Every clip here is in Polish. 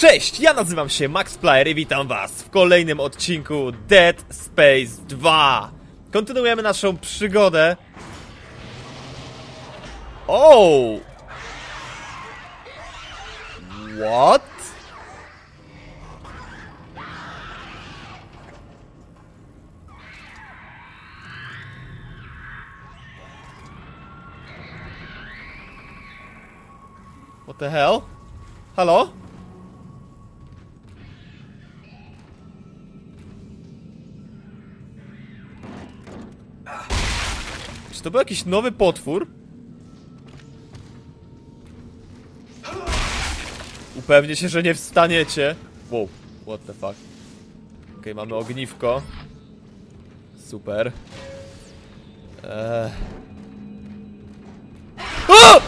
Cześć, ja nazywam się Max Player i witam was w kolejnym odcinku Dead Space 2. Kontynuujemy naszą przygodę. Oh! What? What the hell? Halo? Czy to był jakiś nowy potwór? Upewnię się, że nie wstaniecie. Wow, what the fuck. Okej, mamy ogniwko. Super. Eee. O!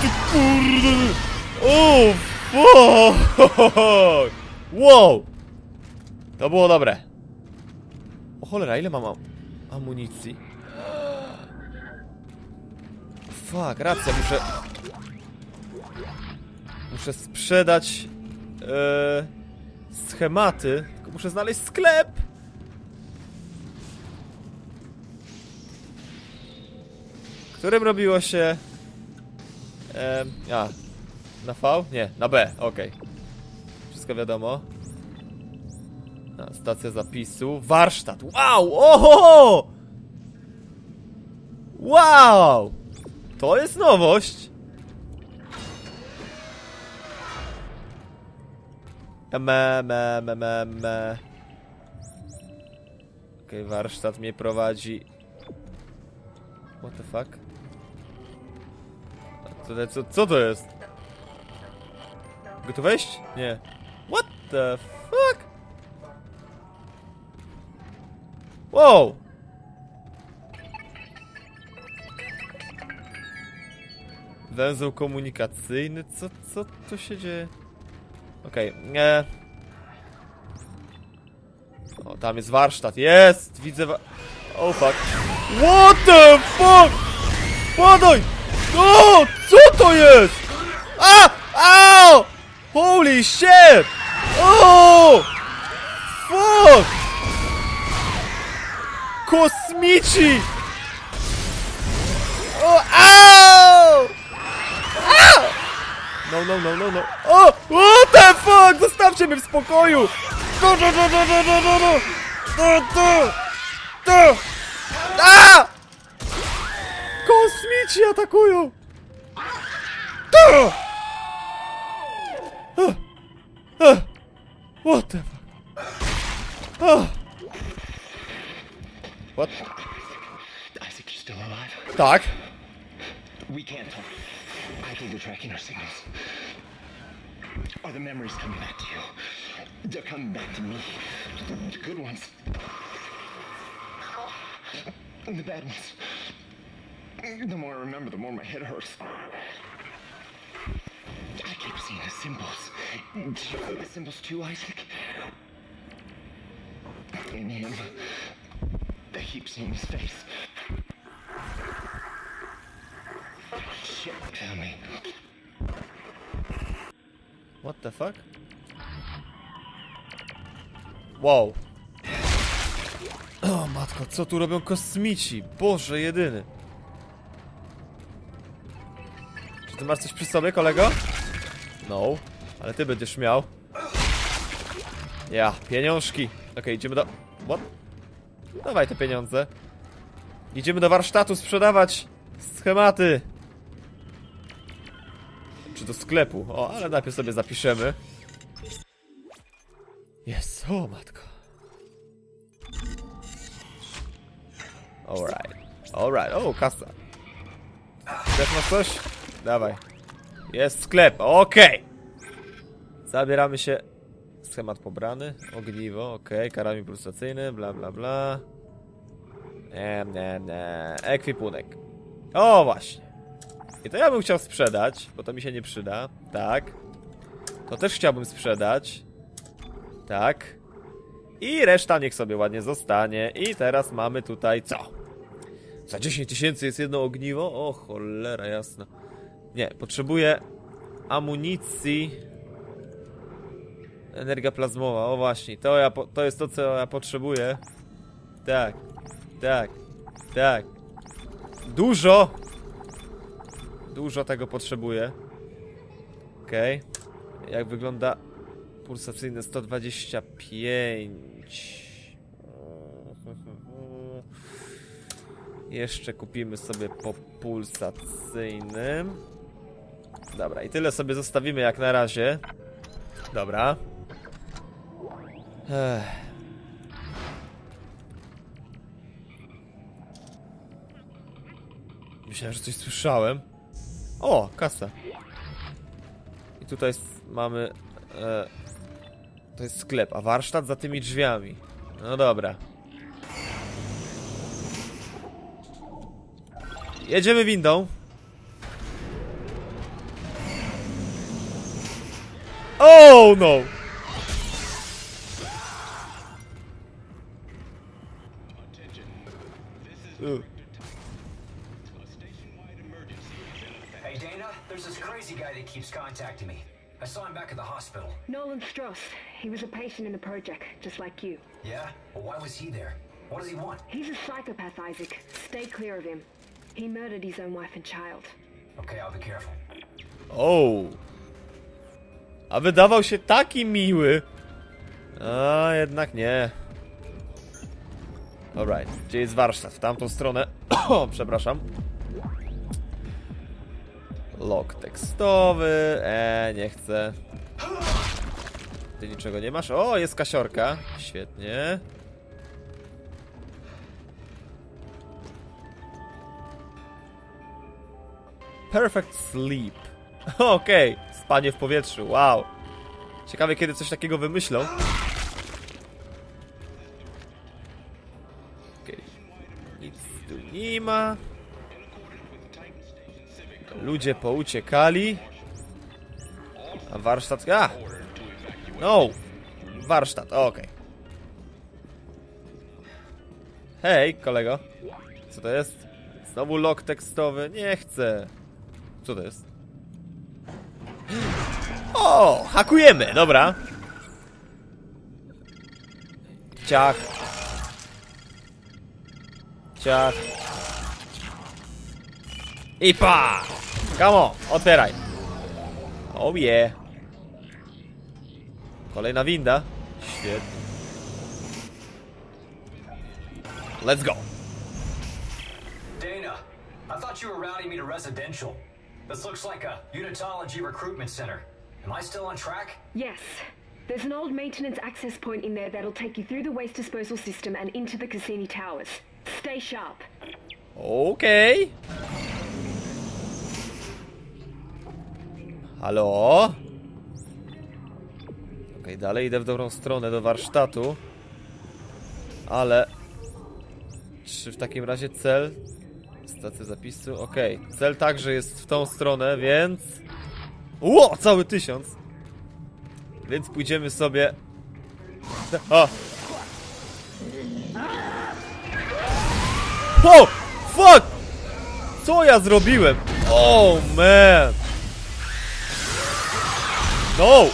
Ty kurde! O, fuck! Wow! To było dobre. O cholera, ile mam am amunicji? Fuck, racja, muszę... Muszę sprzedać... E, schematy. Tylko muszę znaleźć sklep! Którym robiło się... E, a, na V? Nie, na B, okej. Wszystko wiadomo. A, stacja zapisu. Warsztat. Wow! Oho! Wow! To jest nowość! Me, me, me, me, me. Okej, okay, warsztat mnie prowadzi. What the fuck? Co, co, co to jest? Gotowy wejść? Nie. What the fuck? Wow! Węzeł komunikacyjny? Co, co tu się dzieje? Okej, okay. nie. O, tam jest warsztat. Jest! Widzę wa... Oh fuck. What the fuck? Padaj! O! Co to jest? A! Au! Holy shit! O! Fuck! Kosmici! O! Au! No, no, no, no, no. O! What the fuck! Zostawcie mnie w spokoju! Do, do, do, do, do, do, do, do! Do, do! Do! A! Kosmici atakują! Do! Uh, uh, what the fuck? Uh. What? Isaac, you're still alive? Tak. We can't talk. I think they're tracking our signals. Are the memories coming back to you? They're coming back to me. The good ones. And the bad ones. The more I remember, the more my head hurts. I keep seeing the symbols. Do you see the symbols too, Isaac? In him. I keep seeing his face. Me. What the fuck? Wow. O matko, co tu robią kosmici? Boże, jedyny. Czy ty masz coś przy sobie, kolego? No, ale ty będziesz miał. Ja, pieniążki. Okej, okay, idziemy do... What? Dawaj te pieniądze. Idziemy do warsztatu sprzedawać schematy. Do sklepu? O, ale najpierw sobie zapiszemy. Jest, o matko. Alright, alright, o, kasa. Też masz coś? Dawaj. Jest sklep, okej. Okay. Zabieramy się. Schemat pobrany, ogniwo, okej, okay. karabin pulsacyjny, bla bla bla. Nie, nie, nie. Ekwipunek. O, właśnie. I to ja bym chciał sprzedać, bo to mi się nie przyda. Tak. To też chciałbym sprzedać. Tak. I reszta niech sobie ładnie zostanie. I teraz mamy tutaj co? Za 10 tysięcy jest jedno ogniwo? O cholera jasna. Nie, potrzebuję amunicji. Energia plazmowa, o właśnie, to, ja to jest to, co ja potrzebuję. Tak, tak, tak. Dużo! Dużo tego potrzebuję. Okej. Jak wygląda pulsacyjne 125? Jeszcze kupimy sobie po pulsacyjnym. Dobra, i tyle sobie zostawimy jak na razie. Dobra. Ech. Myślałem, że coś słyszałem. O, kasa. I tutaj mamy... E, to jest sklep, a warsztat za tymi drzwiami. No dobra. Jedziemy windą. Oh no! Nolan Stross. He was a patient in the project, just like you. Yeah? Well, why was he there? What does he want? He's a psychopath, Isaac. Stay clear of him. He murdered his own wife and child. Okay, I'll be careful. O! A wydawał się taki miły. A jednak nie. Alright, gdzie jest warsztat? W tamtą stronę. O, przepraszam. Log tekstowy. E, nie chcę. Ty niczego nie masz? O, jest kasiorka. Świetnie. Perfect sleep. Okej, spanie w powietrzu, wow. Ciekawe kiedy coś takiego wymyślą. Okej. Nic tu nie ma. Ludzie pouciekali. A warsztat... A! No! Warsztat, okej. Hej, kolego. Co to jest? Znowu log tekstowy. Nie chcę. Co to jest? O, hakujemy, dobra. Ciach. Ciach. I pa! Come on, otwieraj. Oh yeah. Kolejna winda. Świetnie. Let's go. Dana, I thought you were routing me to residential. This looks like a unitology recruitment center. Am I still on track? Yes. There's an old maintenance access point in there that'll take you through the waste disposal system and into the Cassini Towers. Stay sharp. Okay. Halo? Okej, dalej idę w dobrą stronę do warsztatu. Ale... Czy w takim razie cel... Stacja zapisu, okej. Cel także jest w tą stronę, więc... Ło, cały tysiąc! Więc pójdziemy sobie... O! O! Fuck! Co ja zrobiłem? Oh man! No!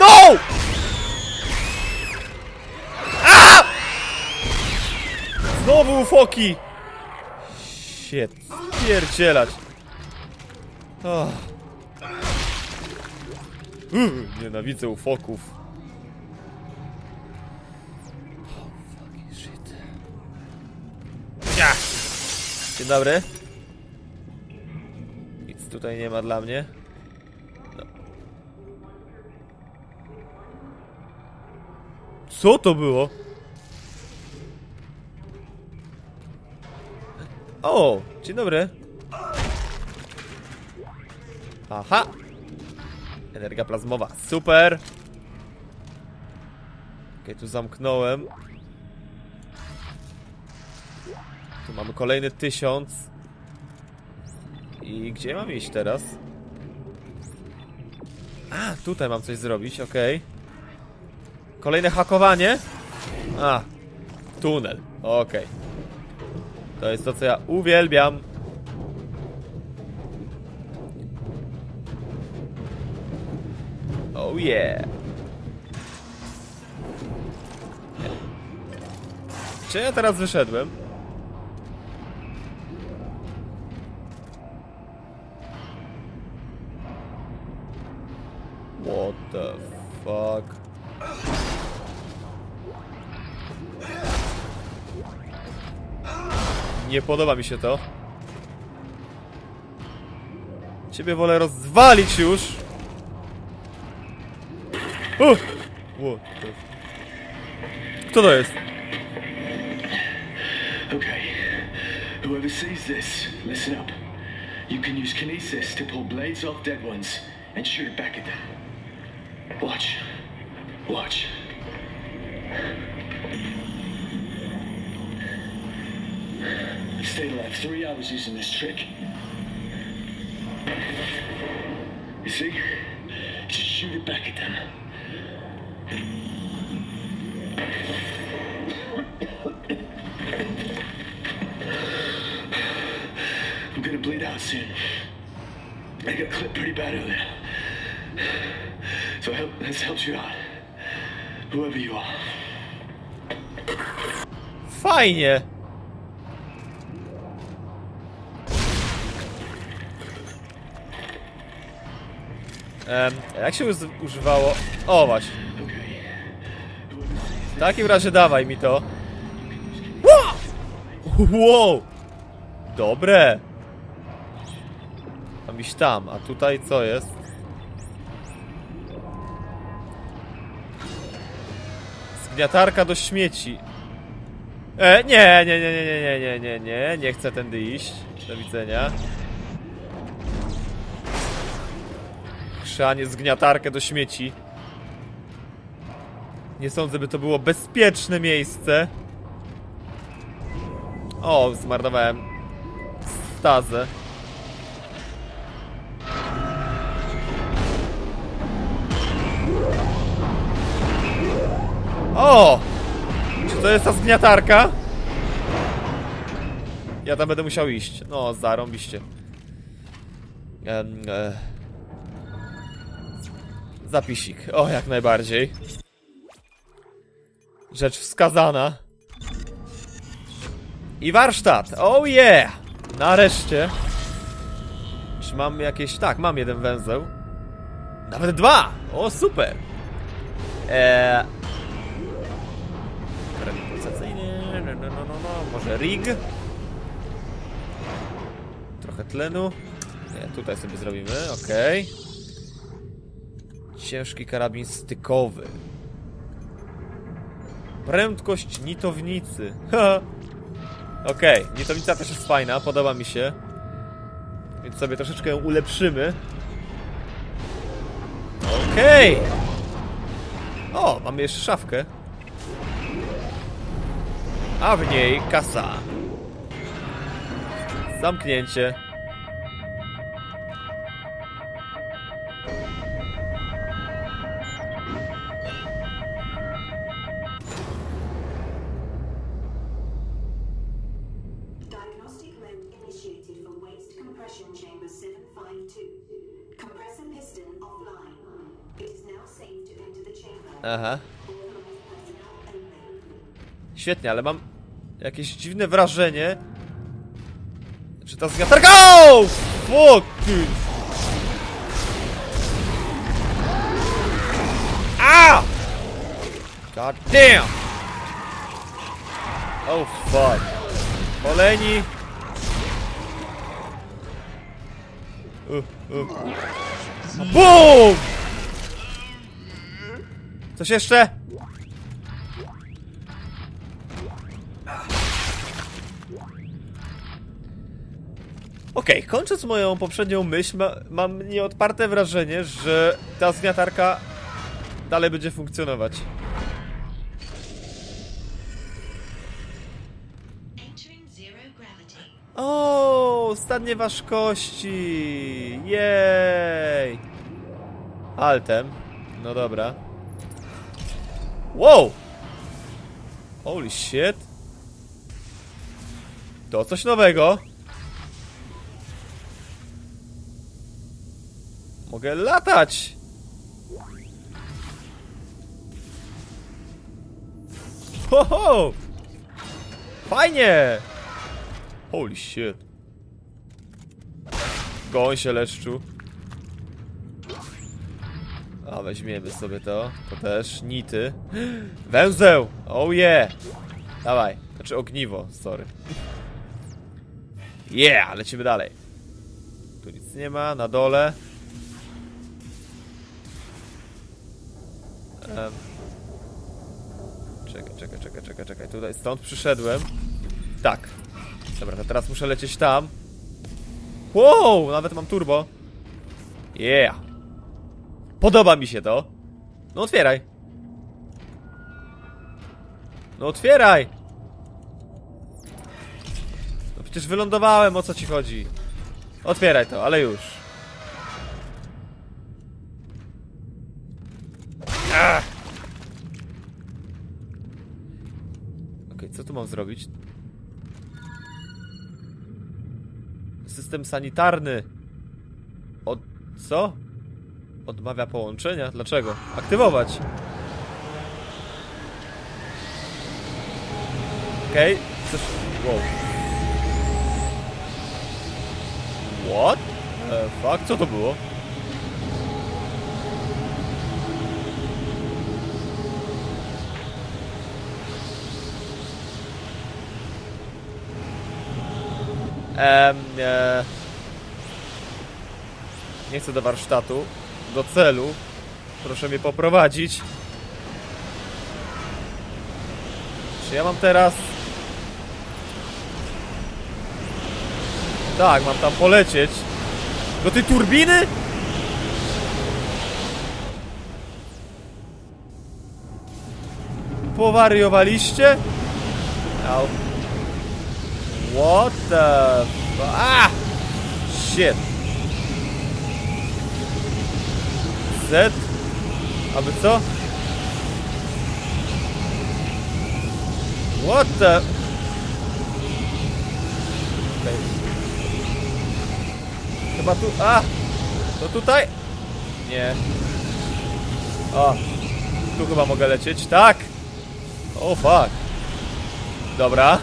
No! Znowu foki! Shit, pierdzielać. Oh. Uh, nienawidzę ufoków. Oh, fucking shit. Ja! Dzień dobry. Nic tutaj nie ma dla mnie. No. Co to było? O, dzień dobry. Aha. Energia plazmowa, super. Okej, tu zamknąłem. Tu mamy kolejny tysiąc. I gdzie mam iść teraz? A, tutaj mam coś zrobić, okej. Kolejne hakowanie? A, tunel, okej. To jest to, co ja uwielbiam. Oh yeah. Czy ja teraz wyszedłem? Nie podoba mi się to. Ciebie wolę rozwalić już. O! What the... Kto to jest? Okay. Whoever sees this, listen up. You can use kinesis to pull blades off dead ones and shoot back at them. Watch. Watch. Stayed alive three hours using this trick. You see? Just shoot it back at them. I'm gonna bleed out soon. I got clipped pretty bad earlier. So help, this helps you out. Whoever you are. Fajnie. Em, jak się używało? O właśnie. W takim razie dawaj mi to. Wow! Dobre. Mam iść tam, a tutaj co jest? Zgniatarka do śmieci. E, nie, nie, nie, nie, nie, nie, nie, nie, nie chcę tędy iść. Do widzenia. Chrzanie zgniatarkę do śmieci. Nie sądzę, by to było bezpieczne miejsce. O, zmarnowałem stazę. O! Czy to jest ta zgniatarka? Ja tam będę musiał iść. No, zarąbiście. E... Zapisik. O, jak najbardziej. Rzecz wskazana. I warsztat. Oh yeah! Nareszcie. Czy mam jakieś... Tak, mam jeden węzeł. Nawet dwa! O, super! Eee... Pulsacyjny, no, no, no, no, no. Może rig? Trochę tlenu. Nie, tutaj sobie zrobimy, okej. Ciężki karabin stykowy. Prędkość nitownicy. Okej, nitownica też jest fajna, podoba mi się. Więc sobie troszeczkę ją ulepszymy. Okej! O, mamy jeszcze szafkę. A w niej kasa. Zamknięcie. Aha. Świetnie, ale mam jakieś dziwne wrażenie, że ta zwiatarka... O! Fuck! ty. A! God damn! Oh fuck. Oleni! Uh, uh. BOOM! Coś jeszcze? Okej, kończąc moją poprzednią myśl, ma, mam nieodparte wrażenie, że ta zgniatarka dalej będzie funkcjonować. O, stanie ważkości! Jej! Altem. No dobra. Wow! Holy shit! To coś nowego. Mogę latać! Ho, ho! Fajnie! Holy shit. Goń się leszczu. A weźmiemy sobie to. To też. Nity. Węzeł! Oh yeah! Dawaj. Znaczy ogniwo, sorry. Yeah! Lecimy dalej. Tu nic nie ma, na dole. Em. Czekaj, czekaj, czekaj, czekaj, czekaj. Tutaj stąd przyszedłem. Tak. Dobra, to teraz muszę lecieć tam. Wow, nawet mam turbo. Yeah. Podoba mi się to. No otwieraj. No otwieraj. No przecież wylądowałem, o co ci chodzi? Otwieraj to, ale już. Ach. Okej, co tu mam zrobić? System sanitarny. Od... co? Odmawia połączenia? Dlaczego? Aktywować. Okej, coś... Wow. What? E, fuck, co to było? Em, e... Nie chcę do warsztatu. Do celu. Proszę mnie poprowadzić. Czy ja mam teraz... Tak, mam tam polecieć. Do tej turbiny? Powariowaliście? What the... Ah! Shit. Z? Aby co? What the... Okej. Chyba tu... A! To tutaj? Nie. O. Tu chyba mogę lecieć. Tak! O, fuck. Dobra.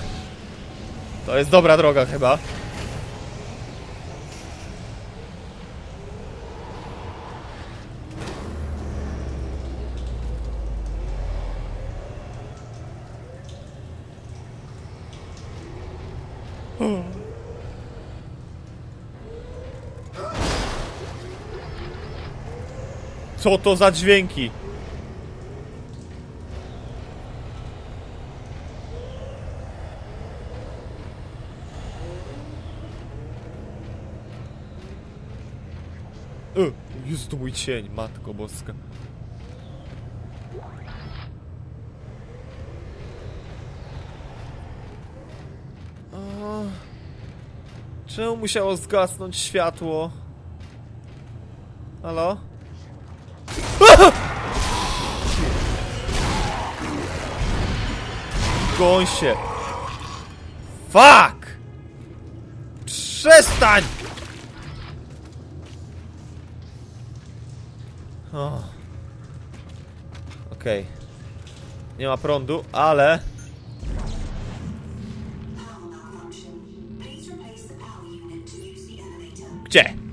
To jest dobra droga chyba. Co to za dźwięki? E, Jezu, to mój cień, matko boska. Czemu musiało zgasnąć światło? Halo? Goń się! Fuck! Przestań! O. Okej. Nie ma prądu, ale... Power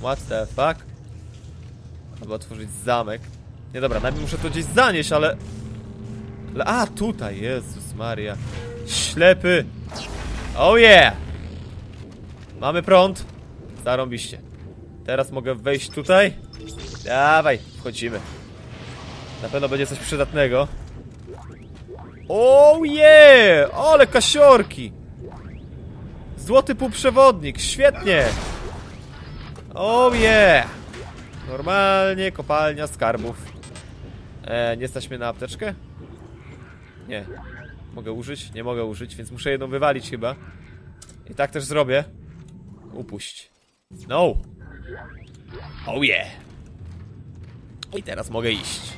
What the fuck? Albo otworzyć zamek. Nie dobra, najpierw muszę to gdzieś zanieść, ale... ale... A, tutaj, Jezus Maria. Ślepy. Oh yeah! Mamy prąd. Zarąbiście. Teraz mogę wejść tutaj. Dawaj, wchodzimy. Na pewno będzie coś przydatnego. Oh yeah! Ale kasiorki! Złoty półprzewodnik, świetnie! Oh yeah! Normalnie kopalnia skarbów. E, nie mnie na apteczkę? Nie. Mogę użyć? Nie mogę użyć, więc muszę jedną wywalić chyba. I tak też zrobię. Upuść. No! Oh yeah! I teraz mogę iść.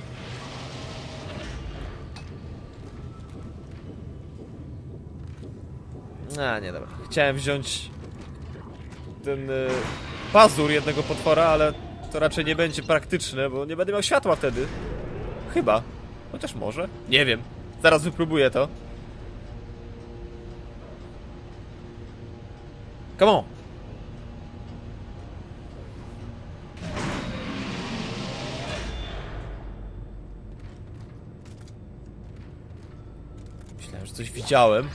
A, nie dobra. Chciałem wziąć ten... y, pazur jednego potwora, ale to raczej nie będzie praktyczne, bo nie będę miał światła wtedy. Chyba. Chociaż może. Nie wiem. Zaraz wypróbuję to. Come on. Myślałem, że coś widziałem.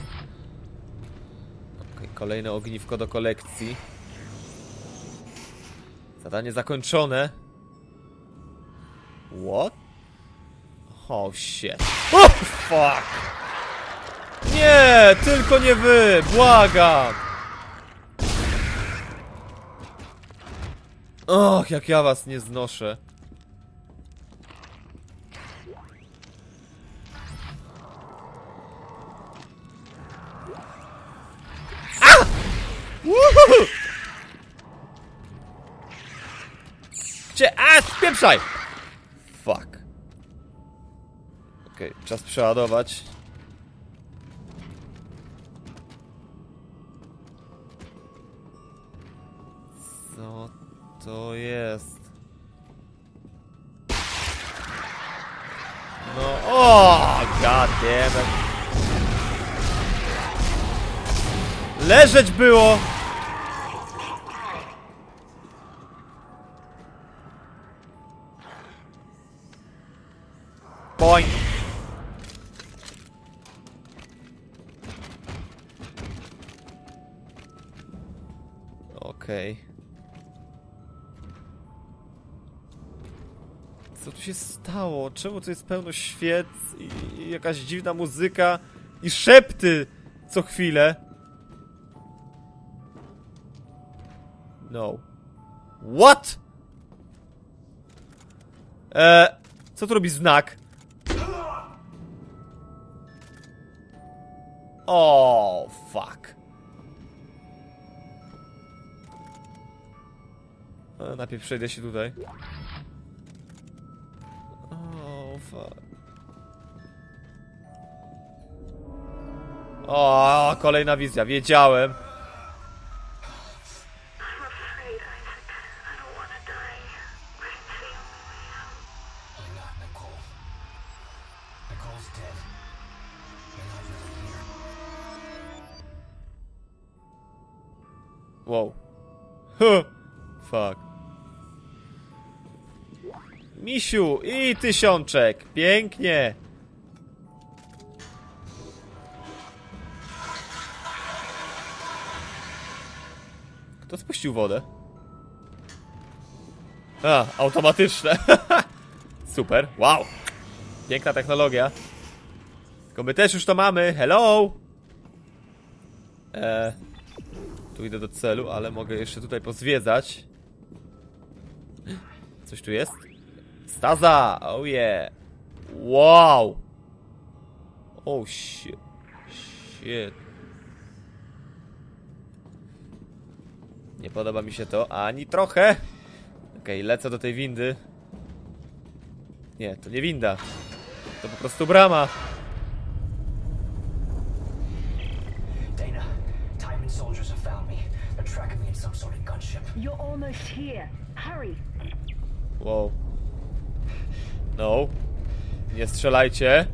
Okej, kolejne ogniwko do kolekcji. Zadanie zakończone. What? Oh shit. Oh fuck! Nie! Tylko nie wy! Błagam! Och, jak ja was nie znoszę. A! Woohoo! Gdzie? A, spieprzaj! Fuck. Okej, czas przeładować. Co to jest? No, o, god damn. Leżeć było! Boing. Okej. Co tu się stało? Czemu tu jest pełno świec i, i jakaś dziwna muzyka i szepty co chwilę? No. What? Eee, co tu robi znak? O, fuck. E, najpierw przejdę się tutaj. O, fuck. O, kolejna wizja, wiedziałem. Wow. Huh. Fuck. Misiu i tysiączek. Pięknie. Kto spuścił wodę? A, automatyczne. Super. Wow. Piękna technologia. Tylko my też już to mamy. Hello. Eee. Tu idę do celu, ale mogę jeszcze tutaj pozwiedzać. Coś tu jest? Staza! Oh yeah! Wow! Oh shit. Shit. Nie podoba mi się to ani trochę. Okej, lecę do tej windy. Nie, to nie winda. To po prostu brama. Almost here. Hurry. Wow. No. Nie strzelajcie.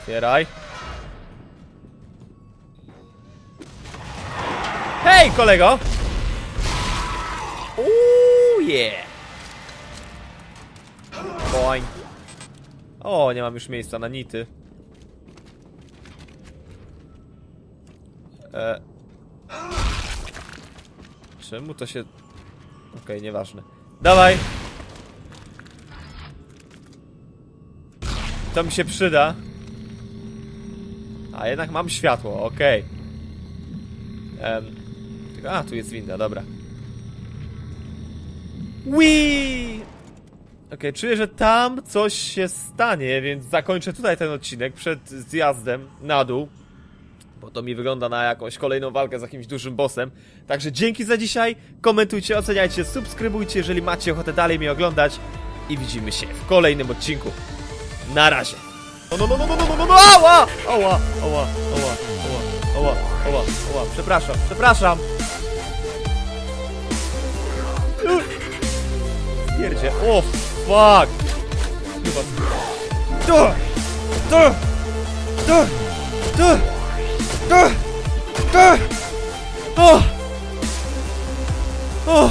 Otwieraj. Hej, kolego! Uuu, yeah! Boing. O, nie mam już miejsca na nity. E... Czemu to się... Okej, nieważne. Dawaj! To mi się przyda. A jednak mam światło, okej. Em, tylko- A, tu jest winda, dobra. Wii! Okej, czuję, że tam coś się stanie, więc zakończę tutaj ten odcinek przed zjazdem na dół bo to mi wygląda na jakąś kolejną walkę z jakimś dużym bossem. Także dzięki za dzisiaj, komentujcie, oceniajcie, subskrybujcie, jeżeli macie ochotę dalej mnie oglądać i widzimy się w kolejnym odcinku. Na razie! No no no no no no no no, no przepraszam, przepraszam! Pierdzie, o fuck! Chyba... Duh! Duh! Duh! 어! 어!